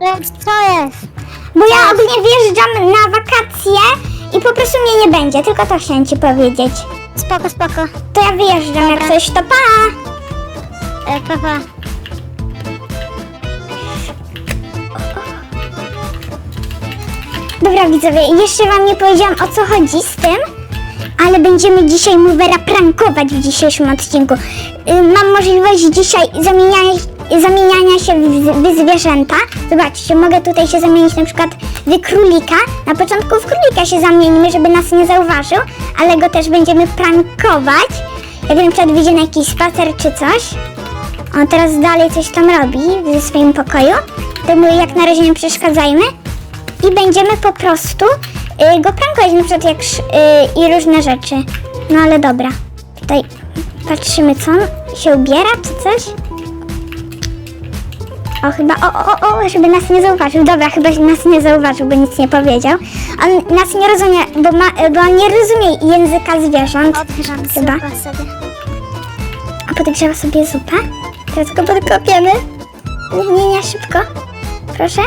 Więc co jest? bo ja ogólnie wjeżdżam na wakacje i po prostu mnie nie będzie, tylko to chciałem ci powiedzieć. Spoko, spoko. To ja wyjeżdżam, jak Dobra. coś to pa! E, papa. Dobra widzowie, jeszcze wam nie powiedziałam o co chodzi z tym, ale będziemy dzisiaj Movera prankować w dzisiejszym odcinku. Y, Mam możliwość dzisiaj zamieniania, zamieniania się w, w zwierzęta. Zobaczcie, mogę tutaj się zamienić na przykład w królika. Na początku w królika się zamienimy, żeby nas nie zauważył, ale go też będziemy prankować. Jak na przykład wyjdzie na jakiś spacer czy coś. On teraz dalej coś tam robi ze swoim pokoju. To mu jak na razie nie przeszkadzajmy i będziemy po prostu y, go prankować, na przykład jak y, i różne rzeczy. No ale dobra. Tutaj patrzymy, co on się ubiera, czy coś. O, chyba, o, o, o, żeby nas nie zauważył. Dobra, chyba nas nie zauważył, bo nic nie powiedział. On nas nie rozumie, bo, ma, bo on nie rozumie języka zwierząt. Odgrzam Chyba. sobie. A podgrzewa sobie zupę. Teraz go podkopiemy. Nie, nie, nie, szybko. Proszę.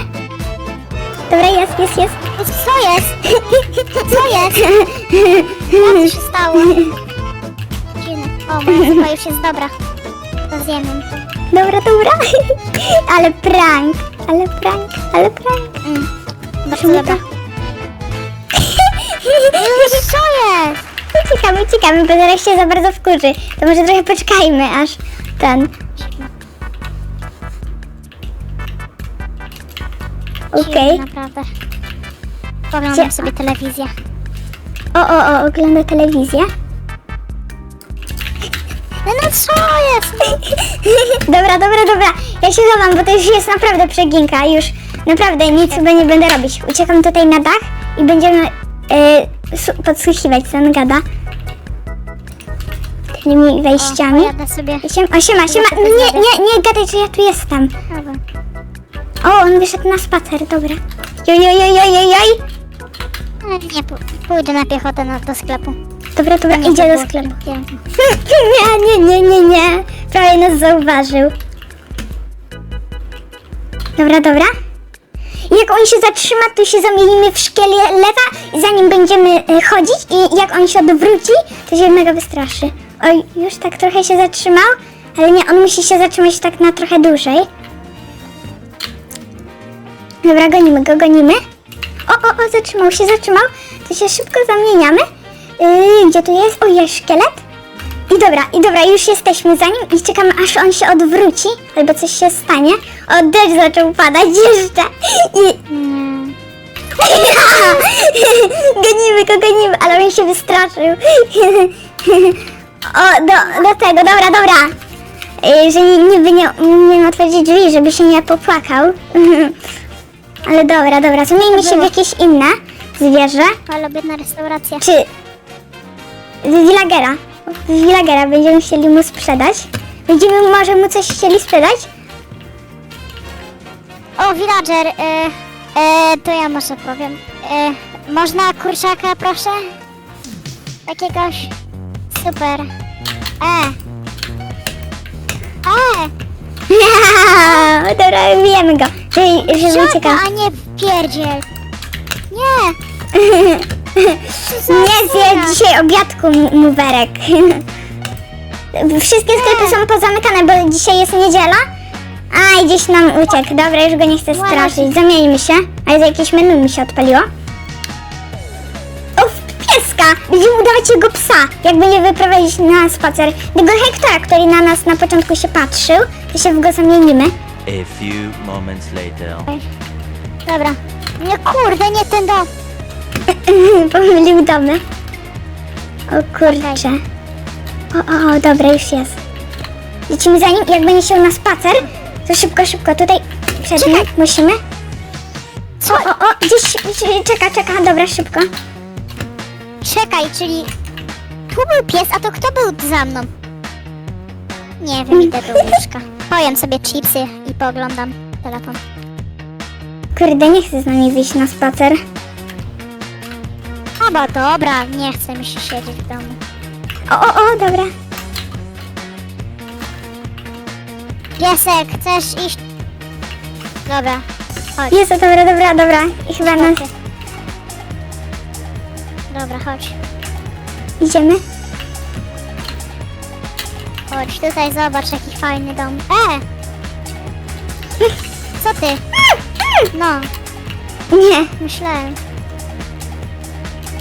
Dobra, jest, jest, jest. Co jest? Co jest? Co się stało? Dziwne. O, moja zupa już jest dobra. To zjemy. Dobra, dobra. Ale prank, ale prank, ale prank. Mm. Bardzo dobra. to? Co jest? Uciekamy, uciekamy, bo zaraz się za bardzo wkurzy. To może trochę poczekajmy, aż ten... Okej. Naprawdę. Poglądam Gdzie- sobie telewizję. O, o, o, ogląda telewizję. No, no co jest? Dobra, dobra, dobra. Ja się chowam, bo to już jest naprawdę przeginka. Już naprawdę nic chyba nie będę robić. Uciekam tutaj na dach i będziemy e, su- podsłuchiwać, co on gada. Tymi wejściami. O, pojadę sobie. Siema, siema, siema. sobie Nie, nie, nie gadaj, że ja tu jestem. Dobra. O, on wyszedł na spacer, dobra. Joj, joj, joj, joj. No, Nie, pó- pójdę na piechotę na, do sklepu. Dobra, dobra, Nie, idzie do sklepu. Nie, nie, nie, nie, nie. Prawie nas zauważył. Dobra, dobra. Jak on się zatrzyma, to się zamienimy w szkieleta i za nim będziemy e, chodzić i jak on się odwróci, to się mega wystraszy. Oj, już tak trochę się zatrzymał, ale nie, on musi się zatrzymać tak na trochę dłużej. Dobra, gonimy go, gonimy. O, o, o, zatrzymał się, zatrzymał. To się szybko zamieniamy. Yy, gdzie tu jest? O, jest szkielet. I dobra, i dobra, już jesteśmy za nim i czekamy aż on się odwróci, albo coś się stanie. O, deszcz zaczął padać jeszcze. I... Mm. gonimy go, gonimy, ale on się wystraszył. o, do, do tego, dobra, dobra. Że niby nie umiem otworzyć drzwi, żeby się nie popłakał. ale dobra, dobra, zmieńmy się w jakieś inne zwierzę. Ale biedna restauracja. Czy Villagera? Z Villagera będziemy chcieli mu sprzedać. Będziemy może mu coś chcieli sprzedać? O, villager, e, e, to ja może powiem. E, można kurczaka, proszę? Jakiegoś? Super. E. E, Dobra, bijemy go, żeby, żeby Siaka, uciekał. a nie pierdziel. Nie. Nie obiadku, muwerek. Wszystkie sklepy są pozamykane, bo dzisiaj jest niedziela. A, i gdzieś nam uciekł. Dobra, już go nie chcę straszyć. Zamieńmy się. A jest jakieś menu mi się odpaliło. W pieska! Będziemy udawać jego psa, jak będzie wyprowadzić na spacer. Tego Hektora, który na nas na początku się patrzył, to się w go zamienimy. A few moments later. Dobra. Nie, kurde, nie ten dom. Pomylił domy. O kurczę. O, o, o, dobra, już jest. Lecimy za nim jak będzie się na spacer, to szybko, szybko tutaj przed nim musimy. Co? O, o, o, gdzieś gdzieś- czeka, czeka, dobra, szybko. Czekaj, czyli tu był pies, a to kto był za mną? Nie wiem, idę do łóżka. Pojem sobie chipsy i pooglądam telefon. Kurde, nie chcę z nami wyjść na spacer. A bo dobra, nie chcę mi się siedzieć w domu. O, o, o, dobra. Piesek, chcesz iść? Dobra, chodź. Jest, dobra, dobra, dobra. I chyba nas... Chodź. Dobra, chodź. Idziemy? Chodź, tutaj zobacz jaki fajny dom. E! Co ty? No, Nie. myślałem.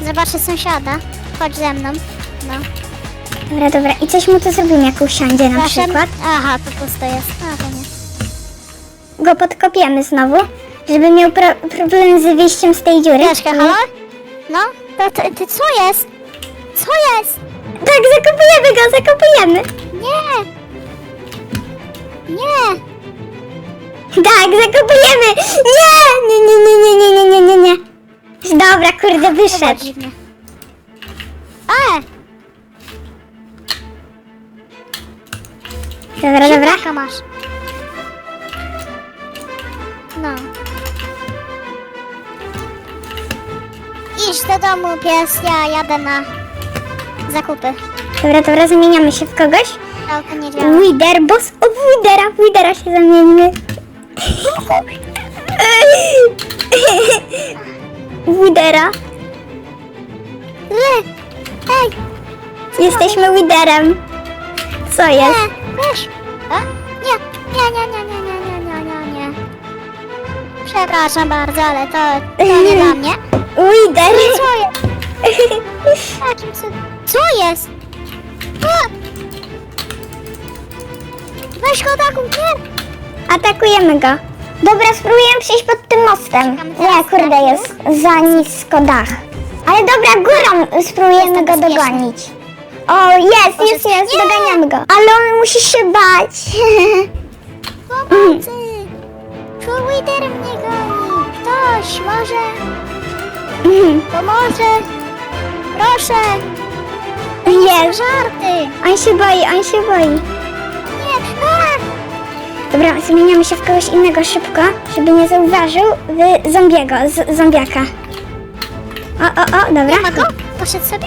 Zobaczę sąsiada. Chodź ze mną. No. Dobra, dobra. I coś mu to zrobimy, jak usiądzie na przykład. Aha, to pusto jest. A, to nie. Go podkopiemy znowu, żeby miał pro problem z wyjściem z tej dziury. Leszka, halo? No, to ty, co jest? Co jest? Tak, zakopujemy go, zakopujemy. Nie! Nie! Tak, zakopujemy! Nie! Nie, nie, nie, nie, nie, Dobra, kurde, wyszedł. dziwne. E! Dobra, dobra. Ziemniaka masz. No. Idź do domu, pies, ja jadę na zakupy. Dobra, dobra, zamieniamy się w kogoś. Nie działa. Wider, boss, o Widera, Widera się zamieńmy. Widera. Ej! Jesteśmy Widerem. Co Nie! jest? Weź! A? Nie! Nie, nie, nie, nie, nie, nie, nie, nie, nie. Przepraszam bardzo, ale to, to nie dla mnie. Wider. Co jest? Co jest? A! Weź go taką, nie! Atakujemy go. Dobra, spróbujemy przejść pod tym mostem. Nie, kurde, jest za nisko dach. Ale dobra, górą spróbujemy go dogonić. O, jest, jest, jest, doganiamy go. Ale on musi się bać. Pomocy! Twitter mnie goni! Ktoś może pomoże! Proszę! Jest. Żarty! On się boi, on się boi. Nie! Dobra, zmieniamy się w kogoś innego szybko, żeby nie zauważył w zombiego, z zombiaka. O, o, o, dobra. Ma go? Poszedł sobie?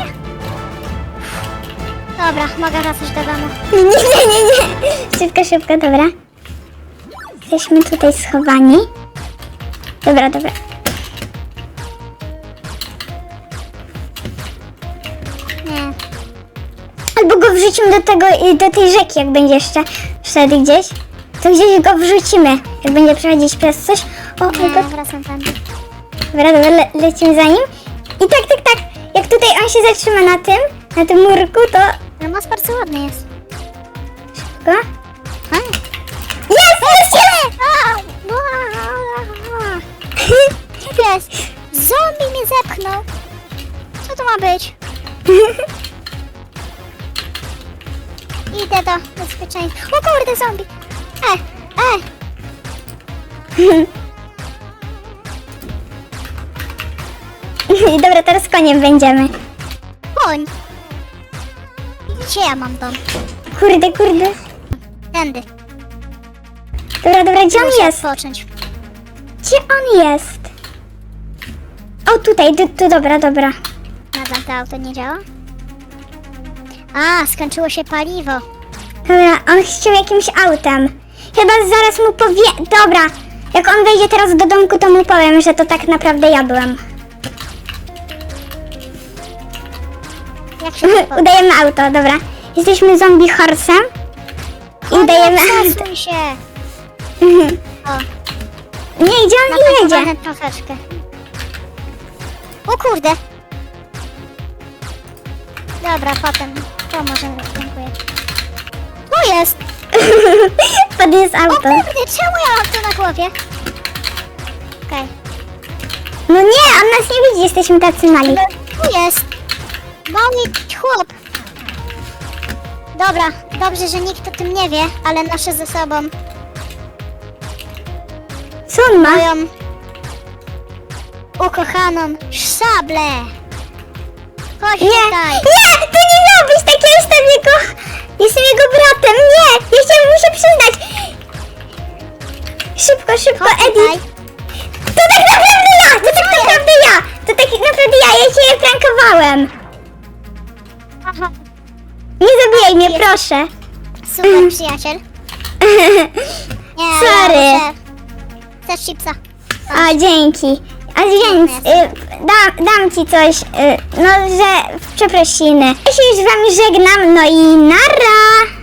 Dobra, mogę wracać do domu. Nie, nie, nie, nie, nie. Szybko, szybko, dobra. Jesteśmy tutaj schowani. Dobra, dobra. Nie. Albo go wrzucimy do tego, y, do tej rzeki, jak będzie jeszcze wtedy gdzieś. To gdzieś go wrzucimy, jak będzie przechodzić przez coś. O, Nie, albo... wracam tam. Dobra, dobra, le lecimy za nim. I tak, tak, tak. Jak tutaj on się zatrzyma na tym, na tym murku, to... No most bardzo ładny jest. Go. A? Jest, jest, jest! Co jest? Zombie mnie zepchnął. Co to ma być? Idę do bezpieczeństwa. O kurde, zombie! E, e! Dobra, teraz koniem będziemy. Koń! Gdzie ja mam dom? Kurde, kurde. Tędy. Dobra, dobra, gdzie on Muszę jest? odpocząć. Gdzie on jest? O, tutaj, tu, tu, dobra, dobra. Nadal to auto nie działa? A, skończyło się paliwo. Dobra, on chciał jakimś autem. Chyba zaraz mu powie... Dobra, jak on wejdzie teraz do domku, to mu powiem, że to tak naprawdę ja byłem. Jak się to? Udajemy auto, dobra. Jesteśmy zombie horsem. I udajemy auto. Przesuń się! O, Nie, gdzie on nie jedzie? napakowany troszeczkę. O kurde! Dobra, potem pomożemy, dziękuję. Tu jest! Podjedź O auto. kurde, czemu ja mam to na głowie? Okej. No nie, on nas nie widzi, jesteśmy tacy mali. Tu jest! Mały chłop! Dobra, dobrze, że nikt o tym nie wie, ale noszę ze sobą Co on ma? moją ukochaną szablę! Chodź Nie, tutaj! nie, to nie miało być takie, jestem jego Szybko, tutaj! To tak naprawdę ja, to tak naprawdę ja, to tak naprawdę ja, ja cię prankowałem. Aha, Nie zabijaj mnie, proszę. super przyjaciel. Nie, Sorry. Muszę Chcesz chipsa? A, dzięki. A więc y, dam, dam ci coś, y, no, że przeprosiny. Ja się już z wami żegnam, no i nara!